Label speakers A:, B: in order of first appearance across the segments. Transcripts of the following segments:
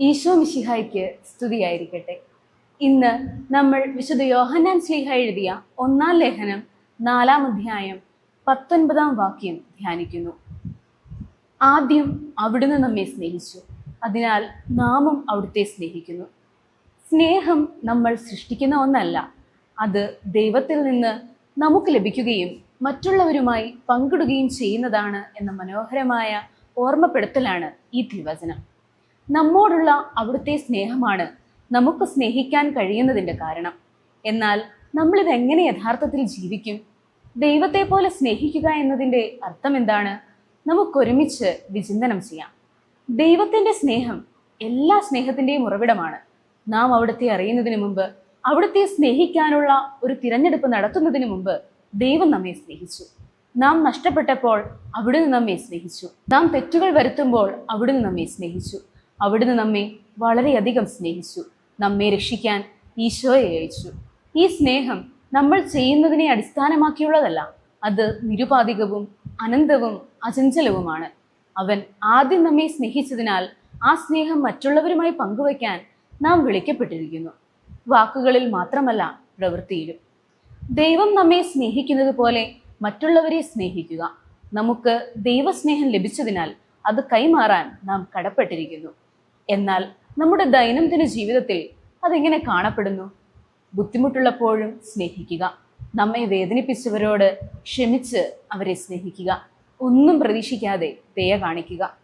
A: ഈശോ മിശിഹായ്ക്ക് സ്തുതിയായിരിക്കട്ടെ. ഇന്ന് നമ്മൾ വിശുദ്ധ യോഹന്നാൻ സ്ലീഹ എഴുതിയ ഒന്നാം ലേഖനം നാലാം അധ്യായം പത്തൊൻപതാം വാക്യം ധ്യാനിക്കുന്നു. ആദ്യം അവിടുന്ന് നമ്മെ സ്നേഹിച്ചു. അതിനാൽ നാമും അവിടുത്തെ സ്നേഹിക്കുന്നു. സ്നേഹം നമ്മൾ സൃഷ്ടിക്കുന്ന ഒന്നല്ല. അത് ദൈവത്തിൽ നിന്ന് നമുക്ക് ലഭിക്കുകയും മറ്റുള്ളവരുമായി പങ്കിടുകയും ചെയ്യുന്നതാണ് എന്ന മനോഹരമായ ഓർമ്മപ്പെടുത്തലാണ് ഈ തിവചനം നമ്മോടുള്ള അവിടുത്തെ സ്നേഹമാണ് നമുക്ക് സ്നേഹിക്കാൻ കഴിയുന്നതിന്റെ കാരണം. എന്നാൽ നമ്മളിത് എങ്ങനെ യഥാർത്ഥത്തിൽ ജീവിക്കും? ദൈവത്തെ പോലെ സ്നേഹിക്കുക എന്നതിന്റെ അർത്ഥം എന്താണ്? നമുക്കൊരുമിച്ച് വിചിന്തനം ചെയ്യാം. ദൈവത്തിന്റെ സ്നേഹം എല്ലാ സ്നേഹത്തിന്റെയും ഉറവിടമാണ്. നാം അവിടുത്തെ അറിയുന്നതിന് മുമ്പ് അവിടുത്തെ സ്നേഹിക്കാനുള്ള ഒരു തിരഞ്ഞെടുപ്പ് നടത്തുന്നതിന് മുമ്പ് ദൈവം നമ്മെ സ്നേഹിച്ചു. നാം നഷ്ടപ്പെട്ടപ്പോൾ അവിടുന്ന് നമ്മെ സ്നേഹിച്ചു. നാം തെറ്റുകൾ വരുത്തുമ്പോൾ അവിടുന്ന് നമ്മെ സ്നേഹിച്ചു. അവിടുന്ന് നമ്മെ വളരെയധികം സ്നേഹിച്ചു. നമ്മെ രക്ഷിക്കാൻ ഈശോയെ അയച്ചു ഈ സ്നേഹം നമ്മൾ ചെയ്യുന്നതിനെ അടിസ്ഥാനമാക്കിയുള്ളതല്ല. അത് നിരുപാധികവും അനന്തവും അചഞ്ചലവുമാണ്. അവൻ ആദ്യം നമ്മെ സ്നേഹിച്ചതിനാൽ ആ സ്നേഹം മറ്റുള്ളവരുമായി പങ്കുവയ്ക്കാൻ നാം വിളിക്കപ്പെട്ടിരിക്കുന്നു. വാക്കുകളിൽ മാത്രമല്ല പ്രവൃത്തിയിലും. ദൈവം നമ്മെ സ്നേഹിക്കുന്നത് പോലെ മറ്റുള്ളവരെ സ്നേഹിക്കുക. നമുക്ക് ദൈവസ്നേഹം ലഭിച്ചതിനാൽ അത് കൈമാറാൻ നാം കടപ്പെട്ടിരിക്കുന്നു. എന്നാൽ നമ്മുടെ ദൈനംദിന ജീവിതത്തിൽ അതെങ്ങനെ കാണപ്പെടുന്നു. ബുദ്ധിമുട്ടുള്ളപ്പോഴും സ്നേഹിക്കുക. നമ്മെ വേദനിപ്പിച്ചവരോട് ക്ഷമിച്ച് അവരെ സ്നേഹിക്കുക. ഒന്നും പ്രതീക്ഷിക്കാതെ ദയ കാണിക്കുക.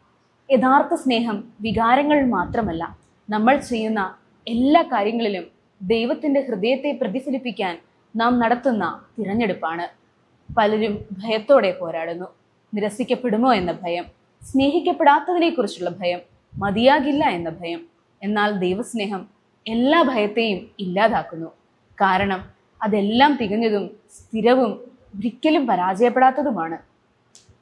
A: യഥാർത്ഥ സ്നേഹം വികാരങ്ങൾ മാത്രമല്ല നമ്മൾ ചെയ്യുന്ന എല്ലാ കാര്യങ്ങളിലും ദൈവത്തിന്റെ ഹൃദയത്തെ പ്രതിഫലിപ്പിക്കാൻ നാം നടത്തുന്ന തിരഞ്ഞെടുപ്പാണ്. പലരും ഭയത്തോടെ പോരാടുന്നു. നിരസിക്കപ്പെടുമോ എന്ന ഭയം സ്നേഹിക്കപ്പെടാത്തതിനെക്കുറിച്ചുള്ള ഭയം മതിയാകില്ല എന്ന ഭയം. എന്നാൽ ദൈവസ്നേഹം എല്ലാ ഭയത്തെയും ഇല്ലാതാക്കുന്നു. കാരണം അതെല്ലാം തികഞ്ഞതും സ്ഥിരവും ഒരിക്കലും പരാജയപ്പെടാത്തതുമാണ്.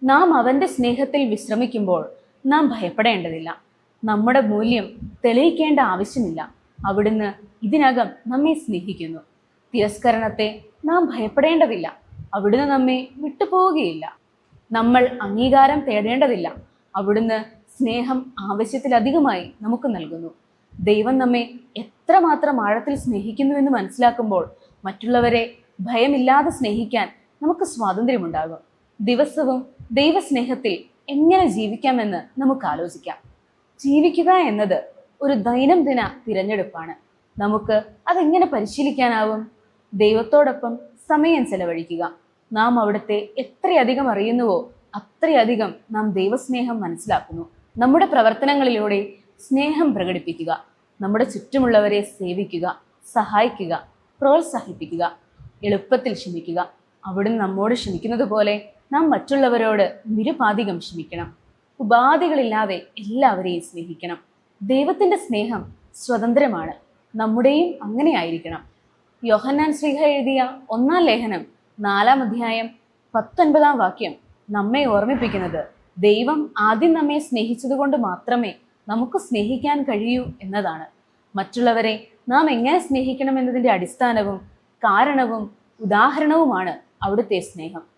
A: നാം അവന്റെ സ്നേഹത്തിൽ വിശ്രമിക്കുമ്പോൾ നാം ഭയപ്പെടേണ്ടതില്ല. നമ്മുടെ മൂല്യം തെളിയിക്കേണ്ട ആവശ്യമില്ല. അവിടുന്ന് ഇതിനകം നമ്മെ സ്നേഹിക്കുന്നു. തിരസ്കരണത്തെ നാം ഭയപ്പെടേണ്ടതില്ല. അവിടുന്ന് നമ്മെ വിട്ടുപോവുകയില്ല. നമ്മൾ അംഗീകാരം തേടേണ്ടതില്ല. അവിടുന്ന് സ്നേഹം ആവശ്യത്തിലധികമായി നമുക്ക് നൽകുന്നു. ദൈവം നമ്മെ എത്രമാത്രം ആഴത്തിൽ സ്നേഹിക്കുന്നുവെന്ന് മനസ്സിലാക്കുമ്പോൾ മറ്റുള്ളവരെ ഭയമില്ലാതെ സ്നേഹിക്കാൻ നമുക്ക് സ്വാതന്ത്ര്യമുണ്ടാകും. ദിവസവും ദൈവസ്നേഹത്തിൽ എങ്ങനെ ജീവിക്കാമെന്ന് നമുക്ക് ആലോചിക്കാം. ജീവിക്കുക എന്നത് ഒരു ദൈനംദിന തിരഞ്ഞെടുപ്പാണ്. നമുക്ക് അതെങ്ങനെ പരിശീലിക്കാനാവും? ദൈവത്തോടൊപ്പം സമയം ചെലവഴിക്കുക. നാം അവിടുത്തെ എത്രയധികം അറിയുന്നുവോ അത്രയധികം നാം ദൈവസ്നേഹം മനസ്സിലാക്കുന്നു. നമ്മുടെ പ്രവർത്തനങ്ങളിലൂടെ സ്നേഹം പ്രകടിപ്പിക്കുക നമ്മുടെ ചുറ്റുമുള്ളവരെ സേവിക്കുക സഹായിക്കുക പ്രോത്സാഹിപ്പിക്കുക എളുപ്പത്തിൽ ക്ഷമിക്കുക. അവിടുന്ന് നമ്മോട് ക്ഷമിക്കുന്നത് പോലെ നാം മറ്റുള്ളവരോട് നിരുപാധികം ക്ഷമിക്കണം. ഉപാധികളില്ലാതെ എല്ലാവരെയും സ്നേഹിക്കണം. ദൈവത്തിന്റെ സ്നേഹം സ്വതന്ത്രമാണ്. നമ്മുടെയും അങ്ങനെയായിരിക്കണം യോഹന്നാൻ ശ്രീഹ എഴുതിയ ഒന്നാം ലേഖനം നാലാം അധ്യായം പത്തൊൻപതാം വാക്യം നമ്മെ ഓർമ്മിപ്പിക്കുന്നത് ദൈവം ആദ്യം നമ്മെ സ്നേഹിച്ചതുകൊണ്ട് മാത്രമേ നമുക്ക് സ്നേഹിക്കാൻ കഴിയൂ എന്നതാണ്. മറ്റുള്ളവരെ നാം എങ്ങനെ സ്നേഹിക്കണം എന്നതിന്റെ അടിസ്ഥാനവും കാരണവും ഉദാഹരണവുമാണ് അവിടുത്തെ സ്നേഹം.